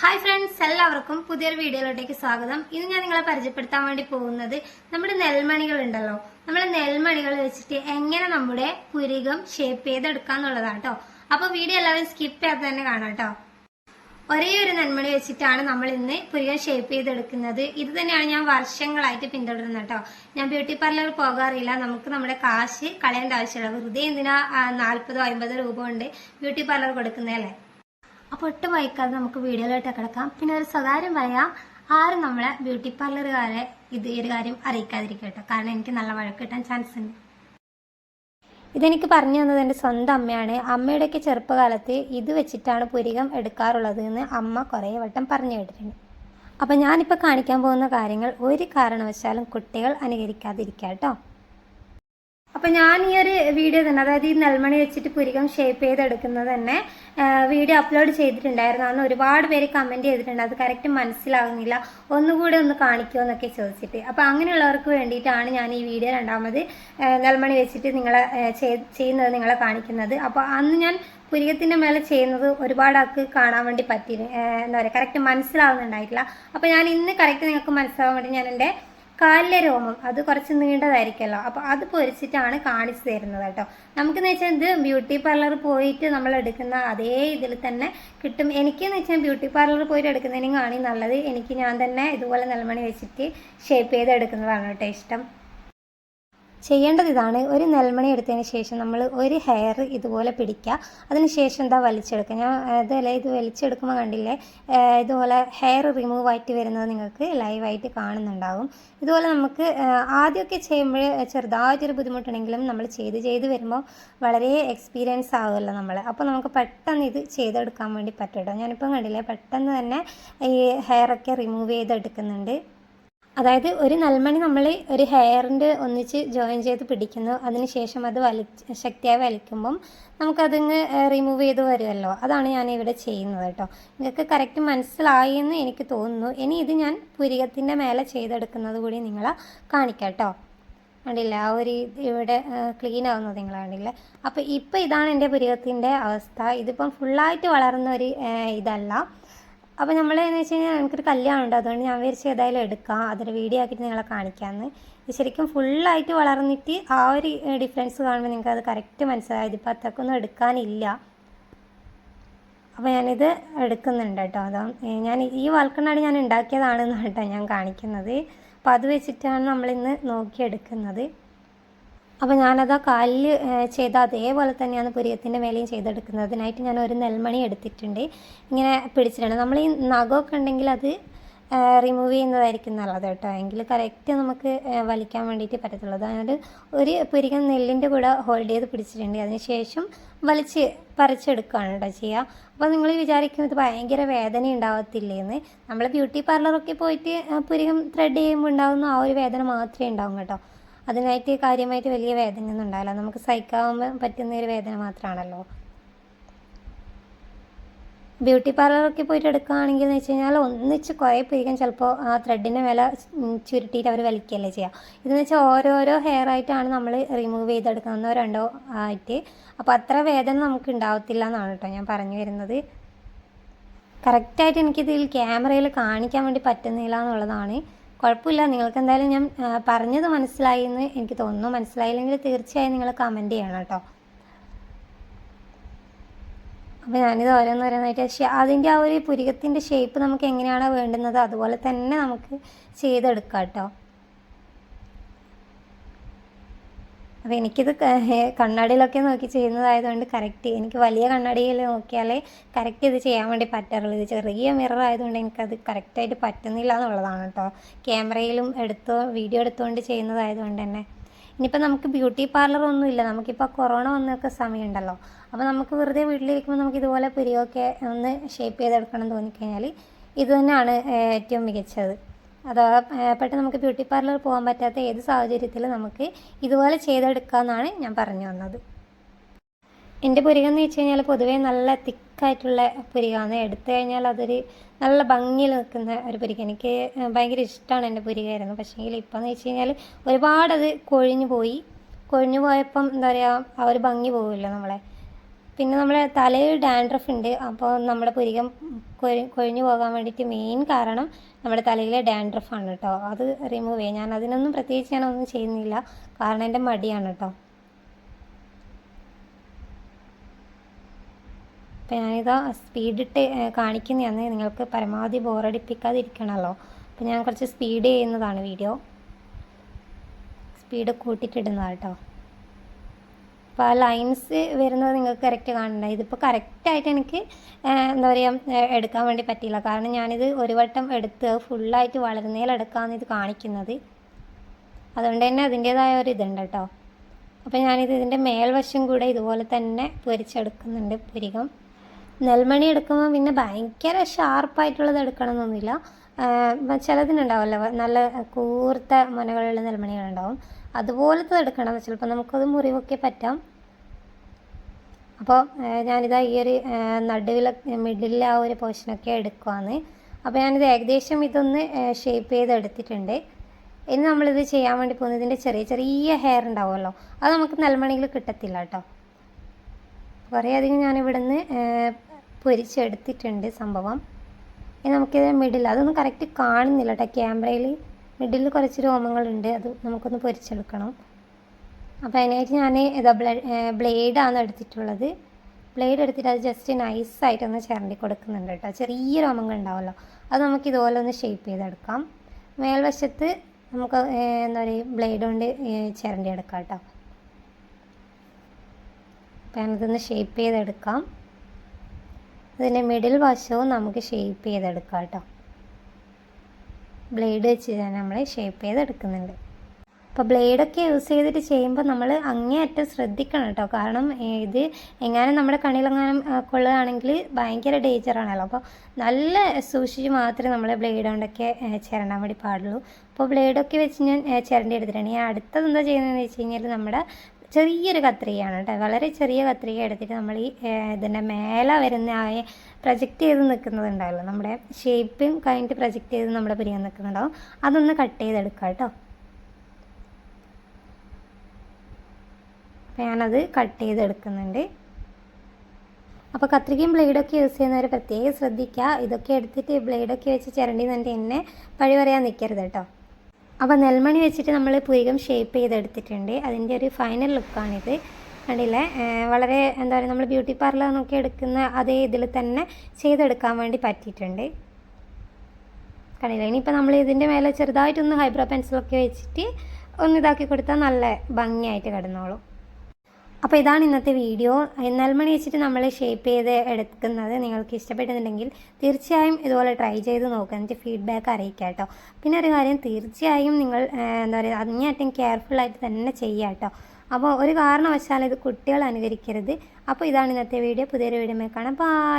Hi friends എല്ലാവർക്കും പുതിയൊരു വീഡിയോയിലോട്ടേക്ക് സ്വാഗതം. ഇന്ന് ഞാൻ നിങ്ങളെ പരിചയപ്പെടുത്താൻ വേണ്ടി പോകുന്നത് നമ്മുടെ നെൽമണികൾ ഉണ്ടല്ലോ. നമ്മൾ നെൽമണികൾ വെച്ചിട്ട് എങ്ങനെ നമ്മുടെ പുരികം ഷേപ്പ് ചെയ്തെടുക്കാന്നുള്ളതാണ് കേട്ടോ അപ്പൊ വീഡിയോ എല്ലാവരും സ്കിപ്പ് ചെയ്യാതെ തന്നെ കാണാം കേട്ടോ ഒരേ ഒരു നെൽമണി വെച്ചിട്ടാണ് നമ്മൾ ഇന്ന് പുരികം ഷേപ്പ് ചെയ്തെടുക്കുന്നത്. ഇത് തന്നെയാണ് ഞാൻ വർഷങ്ങളായിട്ട് പിന്തുടരുന്നത് കേട്ടോ ഞാൻ ബ്യൂട്ടി പാർലറിൽ പോകാറില്ല. നമുക്ക് നമ്മുടെ കാശ് കളയേണ്ട ആവശ്യമില്ല. വെറുതെ എന്തിനാ നാൽപ്പതോ അമ്പതോ രൂപ കൊണ്ട് ബ്യൂട്ടി പാർലർ കൊടുക്കുന്നതല്ലേ? അപ്പോൾ ഒട്ടും വൈകാതെ നമുക്ക് വീഡിയോയിലോട്ട് കിടക്കാം. പിന്നെ ഒരു സ്വകാര്യം പറയാം. ആരും നമ്മളെ ബ്യൂട്ടി പാർലറുകാരെ ഇത് ഈ ഒരു കാര്യം അറിയിക്കാതിരിക്കട്ടെ. കാരണം എനിക്ക് നല്ല വഴക്ക് കിട്ടാൻ ചാൻസ് ഉണ്ട്. ഇതെനിക്ക് പറഞ്ഞു തന്നത് എന്റെ സ്വന്തം അമ്മയാണ്. അമ്മയുടെയൊക്കെ ചെറുപ്പകാലത്ത് ഇത് വെച്ചിട്ടാണ് പുരികം എടുക്കാറുള്ളത് എന്ന് അമ്മ കുറേ വട്ടം പറഞ്ഞു കേട്ടിട്ടുണ്ട്. അപ്പം ഞാനിപ്പോൾ കാണിക്കാൻ പോകുന്ന കാര്യങ്ങൾ ഒരു കാരണവശാലും കുട്ടികൾ അനുകരിക്കാതിരിക്കുക കേട്ടോ. അപ്പൊ ഞാൻ ഈ ഒരു വീഡിയോ തന്നെ അതായത് ഈ നെൽമണി വെച്ചിട്ട് പുരികം ഷേപ്പ് ചെയ്തെടുക്കുന്നത് തന്നെ വീഡിയോ അപ്ലോഡ് ചെയ്തിട്ടുണ്ടായിരുന്നു. അന്ന് ഒരുപാട് പേര് കമന്റ് ചെയ്തിട്ടുണ്ട്. അത് കറക്റ്റ് മനസ്സിലാകുന്നില്ല ഒന്നുകൂടെ ഒന്ന് കാണിക്കുമോ എന്നൊക്കെ ചോദിച്ചിട്ട്. അപ്പൊ അങ്ങനെയുള്ളവർക്ക് വേണ്ടിയിട്ടാണ് ഞാൻ ഈ വീഡിയോ രണ്ടാമത് നെൽമണി വെച്ചിട്ട് നിങ്ങളെ ചെയ്യുന്നത് നിങ്ങളെ കാണിക്കുന്നത്. അപ്പൊ അന്ന് ഞാൻ പുരികത്തിന്റെ മേലെ ചെയ്യുന്നത് ഒരുപാട് ആൾക്ക് കാണാൻ വേണ്ടി പറ്റി എന്താ പറയുക കറക്റ്റ് മനസ്സിലാവുന്നുണ്ടായിട്ടില്ല. അപ്പൊ ഞാൻ ഇന്ന് കറക്റ്റ് നിങ്ങൾക്ക് മനസ്സിലാവാൻ വേണ്ടി ഞാൻ എന്റെ കാലിലെ രോമം അത് കുറച്ച് നീണ്ടതായിരിക്കുമല്ലോ. അപ്പോൾ അത് പൊരിച്ചിട്ടാണ് കാണിച്ചു തരുന്നത് കേട്ടോ. നമുക്കെന്ന് വെച്ചാൽ ഇത് ബ്യൂട്ടി പാർലർ പോയിട്ട് നമ്മൾ എടുക്കുന്ന അതേ ഇതിൽ തന്നെ കിട്ടും. എനിക്കെന്ന് വെച്ചാൽ ബ്യൂട്ടി പാർലർ പോയിട്ട് എടുക്കുന്നതിനും നല്ലത് എനിക്ക് ഞാൻ തന്നെ ഇതുപോലെ നെൽമണി വെച്ചിട്ട് ഷേപ്പ് ചെയ്ത് എടുക്കുന്നതാണ് കേട്ടോ ഇഷ്ടം. ചെയ്യേണ്ടത് ഇതാണ്. ഒരു നെൽമണി എടുത്തതിന് ശേഷം നമ്മൾ ഒരു ഹെയർ ഇതുപോലെ പിടിക്കുക. അതിന് ശേഷം എന്താ വലിച്ചെടുക്കുക? ഞാൻ അതല്ല ഇത് വലിച്ചെടുക്കുമ്പോൾ കണ്ടില്ലേ ഇതുപോലെ ഹെയർ റിമൂവ് ആയിട്ട് വരുന്നത് നിങ്ങൾക്ക് ലൈവായിട്ട് കാണുന്നുണ്ടാകും ഇതുപോലെ നമുക്ക് ആദ്യമൊക്കെ ചെയ്യുമ്പോൾ ചെറുതായിട്ടൊരു ബുദ്ധിമുട്ടുണ്ടെങ്കിലും നമ്മൾ ചെയ്ത് ചെയ്ത് വരുമ്പോൾ വളരെ എക്സ്പീരിയൻസ് ആകുമല്ലോ നമ്മൾ അപ്പോൾ നമുക്ക് പെട്ടെന്ന് ഇത് ചെയ്തെടുക്കാൻ വേണ്ടി പറ്റും കേട്ടോ ഞാനിപ്പം കണ്ടില്ലേ പെട്ടെന്ന് തന്നെ ഈ ഹെയറൊക്കെ റിമൂവ് ചെയ്തെടുക്കുന്നുണ്ട്. അതായത് ഒരു നൽമണി നമ്മൾ ഒരു ഹെയറിന്റെ ഒന്നിച്ച് ജോയിൻ ചെയ്ത് പിടിക്കുന്നു അതിനുശേഷം അത് വലി ശക്തിയായി വലിക്കുമ്പം നമുക്കതിങ്ങ് റിമൂവ് ചെയ്ത് വരുമല്ലോ. അതാണ് ഞാൻ ഇവിടെ ചെയ്യുന്നത് കേട്ടോ. നിങ്ങൾക്ക് കറക്റ്റ് മനസ്സിലായി എന്ന് എനിക്ക് തോന്നുന്നു. ഇനി ഇത് ഞാൻ പുരികത്തിന്റെ മേലെ ചെയ്തെടുക്കുന്നത് കൂടി നിങ്ങളെ കാണിക്കാം കേട്ടോ. കണ്ടില്ല? ആ ഒരു ഇവിടെ ക്ലീൻ ആവുന്നത് നിങ്ങൾ കണ്ടില്ലേ? അപ്പോൾ ഇപ്പോൾ ഇതാണ് എന്റെ പുരികത്തിന്റെ അവസ്ഥ. ഇതിപ്പം ഫുള്ളായിട്ട് വളർന്ന ഒരു ഇതല്ല. അപ്പോൾ നമ്മൾ എന്ന് വെച്ച് കഴിഞ്ഞാൽ എനിക്കൊരു കല്യാണം ഉണ്ട്. അതുകൊണ്ട് ഞാൻ വിചാരിച്ചു ഏതായാലും എടുക്കാം. അതൊരു വീഡിയോ ആക്കിയിട്ട് നിങ്ങളെ കാണിക്കാമെന്ന് ശരിക്കും ഫുള്ളായിട്ട് വളർന്നിട്ട് ആ ഒരു ഡിഫറൻസ് കാണുമ്പോൾ നിങ്ങൾക്ക് അത് കറക്റ്റ് മനസ്സിലായത് ഇപ്പോൾ അത്രക്കൊന്നും എടുക്കാനില്ല. അപ്പോൾ ഞാനിത് എടുക്കുന്നുണ്ട് കേട്ടോ. അതോ ഞാൻ ഈ വൽക്കണ്ണാടി ഞാൻ ഉണ്ടാക്കിയതാണെന്ന് കേട്ടോ ഞാൻ കാണിക്കുന്നത്. അപ്പോൾ അത് വെച്ചിട്ടാണ് നമ്മളിന്ന് നോക്കിയെടുക്കുന്നത്. അപ്പോൾ ഞാനത് ആ കാലിൽ ചെയ്ത അതേപോലെ തന്നെയാണ് പുരിയത്തിന്റെ മേലെയും ചെയ്തെടുക്കുന്നത്. അതിനായിട്ട് ഞാൻ ഒരു നെൽമണി എടുത്തിട്ടുണ്ട്. ഇങ്ങനെ പിടിച്ചിട്ടുണ്ട്. നമ്മൾ ഈ നഖമൊക്കെ ഉണ്ടെങ്കിൽ അത് റിമൂവ് ചെയ്യുന്നതായിരിക്കും നല്ലത് കേട്ടോ. എങ്കിൽ കറക്റ്റ് നമുക്ക് വലിക്കാൻ വേണ്ടിയിട്ട് പറ്റത്തുള്ളൂ. അതായത് ഒരു പുരികം നെല്ലിന്റെ കൂടെ ഹോൾഡ് ചെയ്ത് പിടിച്ചിട്ടുണ്ട്. അതിനുശേഷം വലിച്ച് പറിച്ചെടുക്കുകയാണ് കേട്ടോ ചെയ്യുക. അപ്പോൾ നിങ്ങൾ വിചാരിക്കും ഇത് ഭയങ്കര വേദന ഉണ്ടാവത്തില്ലേന്ന്. നമ്മൾ ബ്യൂട്ടി പാർലറൊക്കെ പോയിട്ട് പുരികം ത്രെഡ് ചെയ്യുമ്പോൾ ഉണ്ടാകുന്ന ആ ഒരു വേദന മാത്രമേ ഉണ്ടാവും കേട്ടോ. അതിനായിട്ട് കാര്യമായിട്ട് വലിയ വേദനയൊന്നും ഉണ്ടാവില്ല. നമുക്ക് സഹിക്കാൻ പറ്റുന്ന ഒരു വേദന മാത്രമാണല്ലോ. ബ്യൂട്ടി പാർലറൊക്കെ പോയിട്ട് എടുക്കുകയാണെങ്കിൽ എന്ന് വെച്ച് കഴിഞ്ഞാൽ ഒന്നിച്ച് കുറേ പിരിക്കാൻ ചിലപ്പോൾ ആ ത്രെഡിന്റെ ഉം ചുരുട്ടിയിട്ട് അവർ വലിക്കുകയല്ലേ ചെയ്യുക ഇതെന്ന് വെച്ചാൽ ഓരോരോ ഹെയർ ആയിട്ടാണ് നമ്മൾ റിമൂവ് ചെയ്തെടുക്കുക ഒന്നോ രണ്ടോ ആയിട്ട്. അപ്പോൾ അത്ര വേദന നമുക്ക് ഉണ്ടാവത്തില്ല എന്നാണ് കേട്ടോ ഞാൻ പറഞ്ഞു വരുന്നത്. കറക്റ്റായിട്ട് എനിക്കിതിൽ ക്യാമറയിൽ കാണിക്കാൻ വേണ്ടി പറ്റുന്നില്ല എന്നുള്ളതാണ്. കുഴപ്പമില്ല. നിങ്ങൾക്ക് എന്തായാലും ഞാൻ പറഞ്ഞത് മനസ്സിലായി എന്ന് എനിക്ക് തോന്നുന്നു. മനസ്സിലായില്ലെങ്കിൽ തീർച്ചയായും നിങ്ങൾ കമന്റ് ചെയ്യണം കേട്ടോ. അപ്പോൾ ഞാനിത് ഓരോന്നോരോന്നായിട്ട് പക്ഷേ അതിന്റെ ആ ഒരു പുരികത്തിന്റെ ഷേപ്പ് നമുക്ക് എങ്ങനെയാണോ വേണ്ടുന്നത് അതുപോലെ തന്നെ നമുക്ക് ചെയ്തെടുക്കാം കേട്ടോ. അപ്പോൾ എനിക്കിത് കണ്ണാടിയിലൊക്കെ നോക്കി ചെയ്യുന്നതായതുകൊണ്ട് കറക്റ്റ് എനിക്ക് വലിയ കണ്ണാടിയിൽ നോക്കിയാലേ കറക്റ്റ് ഇത് ചെയ്യാൻ വേണ്ടി പറ്റാറുള്ളൂ. ഇത് ചെറിയ മിറർ ആയതുകൊണ്ട് എനിക്കത് കറക്റ്റായിട്ട് പറ്റുന്നില്ല എന്നുള്ളതാണ് കേട്ടോ ക്യാമറയിലും എടുത്തോ വീഡിയോ എടുത്തുകൊണ്ട് ചെയ്യുന്നതായതുകൊണ്ട് തന്നെ. ഇനിയിപ്പോൾ നമുക്ക് ബ്യൂട്ടി പാർലർ ഇല്ല. നമുക്കിപ്പോൾ കൊറോണ വന്നൊക്കെ സമയമുണ്ടല്ലോ. അപ്പോൾ നമുക്ക് വെറുതെ വീട്ടിലിരിക്കുമ്പോൾ നമുക്ക് ഇതുപോലെ പുരിയൊക്കെ ഒന്ന് ഷേപ്പ് ചെയ്തെടുക്കണം എന്ന് തോന്നിക്കഴിഞ്ഞാൽ ഇത് തന്നെയാണ് ഏറ്റവും മികച്ചത്. അഥവാ പെട്ടെന്ന് നമുക്ക് ബ്യൂട്ടി പാർലർ പോകാൻ പറ്റാത്ത ഏത് സാഹചര്യത്തിൽ നമുക്ക് ഇതുപോലെ ചെയ്തെടുക്കാമെന്നാണ് ഞാൻ പറഞ്ഞു വന്നത് എന്റെ പുരികം എന്ന് വെച്ച് കഴിഞ്ഞാൽ പൊതുവേ നല്ല തിക്കായിട്ടുള്ള പുരികമാണ് എടുത്തു കഴിഞ്ഞാൽ അതൊരു നല്ല ഭംഗിയിൽ നിൽക്കുന്ന ഒരു പുരിക. എനിക്ക് ഭയങ്കര ഇഷ്ടമാണ് എന്റെ പുരികയായിരുന്നു. പക്ഷേങ്കിൽ ഇപ്പം എന്ന് വെച്ച് കഴിഞ്ഞാൽ ഒരുപാടത് കൊഴിഞ്ഞു പോയി. കൊഴിഞ്ഞു പോയപ്പം എന്താ പറയുക ആ ഒരു ഭംഗി പോവില്ല നമ്മളെ. പിന്നെ നമ്മുടെ തലയിൽ ഡാൻഡ്രഫ് ഉണ്ട്. അപ്പോൾ നമ്മുടെ പുരികം കൊഴി കൊഴിഞ്ഞു പോകാൻ വേണ്ടിയിട്ട് മെയിൻ കാരണം നമ്മുടെ തലയിലെ ഡാൻഡ്രഫ് ആണ് കേട്ടോ അത് റിമൂവ് ചെയ്യാം. ഞാൻ അതിനൊന്നും പ്രത്യേകിച്ച് ഞാനൊന്നും ചെയ്യുന്നില്ല. കാരണം എന്റെ മടിയാണ് കേട്ടോ അപ്പോൾ ഞാനിതാ സ്പീഡിട്ട് കാണിക്കുന്നതാണ് നിങ്ങൾക്ക് പരമാവധി ബോറടിപ്പിക്കാതിരിക്കണമല്ലോ അപ്പോൾ ഞാൻ കുറച്ച് സ്പീഡ് ചെയ്യുന്നതാണ് വീഡിയോ സ്പീഡ് കൂട്ടിയിട്ടിടുന്നതാണ് കേട്ടോ അപ്പോൾ ആ ലൈൻസ് വരുന്നത് നിങ്ങൾക്ക് കറക്റ്റ് കാണണ്ട. ഇതിപ്പോൾ കറക്റ്റായിട്ട് എനിക്ക് എന്താ പറയുക എടുക്കാൻ വേണ്ടി പറ്റിയില്ല. കാരണം ഞാനിത് ഒരു വട്ടം എടുത്ത് ഫുള്ളായിട്ട് വളരുന്നതിലെടുക്കാമെന്ന് ഇത് കാണിക്കുന്നത്. അതുകൊണ്ട് തന്നെ അതിന്റേതായ ഒരു ഇതുണ്ട് കേട്ടോ അപ്പോൾ ഞാനിത് ഇതിന്റെ മേൽവശം കൂടെ ഇതുപോലെ തന്നെ പൊരിച്ചെടുക്കുന്നുണ്ട് പുരികം. നെൽമണി എടുക്കുമ്പോൾ പിന്നെ ഭയങ്കര ഷാർപ്പായിട്ടുള്ളത് എടുക്കണമെന്നൊന്നുമില്ല ചിലതിനുണ്ടാവുമല്ലോ നല്ല കൂർത്ത മുനകളുള്ള നെൽമണികളുണ്ടാവും. അതുപോലത്തെ എടുക്കണം. ചിലപ്പോൾ നമുക്കത് മുറിവൊക്കെ പറ്റാം. അപ്പോൾ ഞാനിതാ ഈ ഒരു നടുവിൽ മിഡിലെ ആ ഒരു പോർഷനൊക്കെ എടുക്കുവാണ് അപ്പോൾ ഞാനിത് ഏകദേശം ഇതൊന്ന് ഷേപ്പ് ചെയ്ത് എടുത്തിട്ടുണ്ട് ഇനി നമ്മളിത് ചെയ്യാൻ വേണ്ടി പോകുന്നത് ഇതിന്റെ ചെറിയ ചെറിയ ഹെയർ ഉണ്ടാവുമല്ലോ. അത് നമുക്ക് നെൽമണിയിൽ കിട്ടത്തില്ല കേട്ടോ. കുറേ അധികം ഞാൻ ഇവിടുന്ന് പൊരിച്ചെടുത്തിട്ടുണ്ട് സംഭവം. ഇനി നമുക്കിത് മിഡിൽ അതൊന്നും കറക്റ്റ് കാണുന്നില്ല കേട്ടോ. ക്യാമറയിൽ മിഡിൽ കുറച്ച് രോമങ്ങളുണ്ട്. അത് നമുക്കൊന്ന് പൊരിച്ചെടുക്കണം. അപ്പോൾ അതിനായിട്ട് ഞാൻ ഇതാ ബ്ലേഡാണ് എടുത്തിട്ടുള്ളത്. ബ്ലേഡ് എടുത്തിട്ട് അത് ജസ്റ്റ് നൈസായിട്ടൊന്ന് ചിരണ്ടി കൊടുക്കുന്നുണ്ട് കേട്ടോ. ചെറിയ രോമങ്ങൾ ഉണ്ടാവുമല്ലോ അത് നമുക്ക് ഇതുപോലെ ഒന്ന് ഷേപ്പ് ചെയ്തെടുക്കാം. മേൽവശത്ത് നമുക്ക് എന്താ പറയുക ബ്ലേഡ് കൊണ്ട് ചിരണ്ടി എടുക്കാം കേട്ടോ. അപ്പം ഞാനിതൊന്ന് ഷേപ്പ് ചെയ്തെടുക്കാം. അതിന്റെ മിഡിൽ വശവും നമുക്ക് ഷേപ്പ് ചെയ്തെടുക്കാം കേട്ടോ. ബ്ലേഡ് വെച്ച് ഞാൻ നമ്മൾ ഷേപ്പ് ചെയ്തെടുക്കുന്നുണ്ട്. അപ്പോൾ ബ്ലേഡൊക്കെ യൂസ് ചെയ്തിട്ട് ചെയ്യുമ്പോൾ നമ്മൾ അങ്ങേയറ്റം ശ്രദ്ധിക്കണം കേട്ടോ. കാരണം ഇത് എങ്ങനെ നമ്മുടെ കണ്ണിലെങ്ങാനും കൊള്ളുകയാണെങ്കിൽ ഭയങ്കര ഡേഞ്ചറാണല്ലോ അപ്പോൾ നല്ല സൂക്ഷിച്ച് മാത്രമേ നമ്മൾ ബ്ലേഡ് കൊണ്ടൊക്കെ ചിരണ്ടാൻ വേണ്ടി പാടുള്ളൂ. അപ്പോൾ ബ്ലേഡൊക്കെ വെച്ച് ഞാൻ ചിരണ്ടി എടുത്തിട്ടുണ്ട്. ഞാൻ അടുത്തത് എന്താ ചെയ്യുന്നതെന്ന് വെച്ച് കഴിഞ്ഞാൽ നമ്മുടെ ചെറിയൊരു കത്രികയാണ് കേട്ടോ. വളരെ ചെറിയ കത്രിക എടുത്തിട്ട് നമ്മൾ ഈ ഇതിന്റെ മേലെ വരുന്ന ആ പ്രൊജക്റ്റ് ചെയ്ത് നിൽക്കുന്നതുണ്ടാവല്ലോ നമ്മുടെ ഷേപ്പും കഴിഞ്ഞിട്ട് പ്രൊജക്റ്റ് ചെയ്ത് നമ്മുടെ പിരിയാൻ നിൽക്കുന്നുണ്ടാവും അതൊന്ന് കട്ട് ചെയ്തെടുക്കാം കേട്ടോ. അപ്പോൾ ഞാനത് കട്ട് ചെയ്തെടുക്കുന്നുണ്ട് അപ്പോൾ കത്രികയും ബ്ലേഡൊക്കെ യൂസ് ചെയ്യുന്നവർ പ്രത്യേകം ശ്രദ്ധിക്കുക ഇതൊക്കെ എടുത്തിട്ട് ബ്ലേഡൊക്കെ വെച്ച് ചിരണ്ടി എന്നിട്ട് എന്നെ പഴി പറയാൻ നിൽക്കരുത് കേട്ടോ അപ്പോൾ നെൽമണി വെച്ചിട്ട് നമ്മൾ പുരികം ഷേപ്പ് ചെയ്തെടുത്തിട്ടുണ്ട്. അതിന്റെ ഒരു ഫൈനൽ ലുക്കാണിത്. കണ്ടില്ലേ? വളരെ എന്താ പറയുക നമ്മൾ ബ്യൂട്ടി പാർലർ നിന്നൊക്കെ എടുക്കുന്ന അതേ ഇതിൽ തന്നെ ചെയ്തെടുക്കാൻ വേണ്ടി പറ്റിയിട്ടുണ്ട്. കണ്ടില്ലേ? ഇനിയിപ്പോൾ നമ്മൾ ഇതിന്റെ മേലെ ചെറുതായിട്ടൊന്ന് ഹൈബ്രോ പെൻസിലൊക്കെ വെച്ചിട്ട് ഒന്ന് ഇതാക്കി കൊടുത്താൽ നല്ല ഭംഗിയായിട്ട് കിടന്നോളും. അപ്പോൾ ഇതാണ് ഇന്നത്തെ വീഡിയോ. നെൽമണി വെച്ചിട്ട് നമ്മൾ ഷേപ്പ് ചെയ്ത് എടുക്കുന്നത് നിങ്ങൾക്ക് ഇഷ്ടപ്പെട്ടിട്ടുണ്ടെങ്കിൽ തീർച്ചയായും ഇതുപോലെ ട്രൈ ചെയ്ത് നോക്കുക എന്നിട്ട് ഫീഡ്ബാക്ക് അറിയിക്കുക കേട്ടോ പിന്നെ ഒരു കാര്യം തീർച്ചയായും നിങ്ങൾ എന്താ പറയുക അങ്ങേയറ്റം കെയർഫുള്ളായിട്ട് തന്നെ ചെയ്യുക കേട്ടോ അപ്പോൾ ഒരു കാരണവശാലും ഇത് കുട്ടികൾ അനുകരിക്കരുത്. അപ്പോൾ ഇതാണ് ഇന്നത്തെ വീഡിയോ. പുതിയൊരു വീഡിയോ കാണാം. ബായ്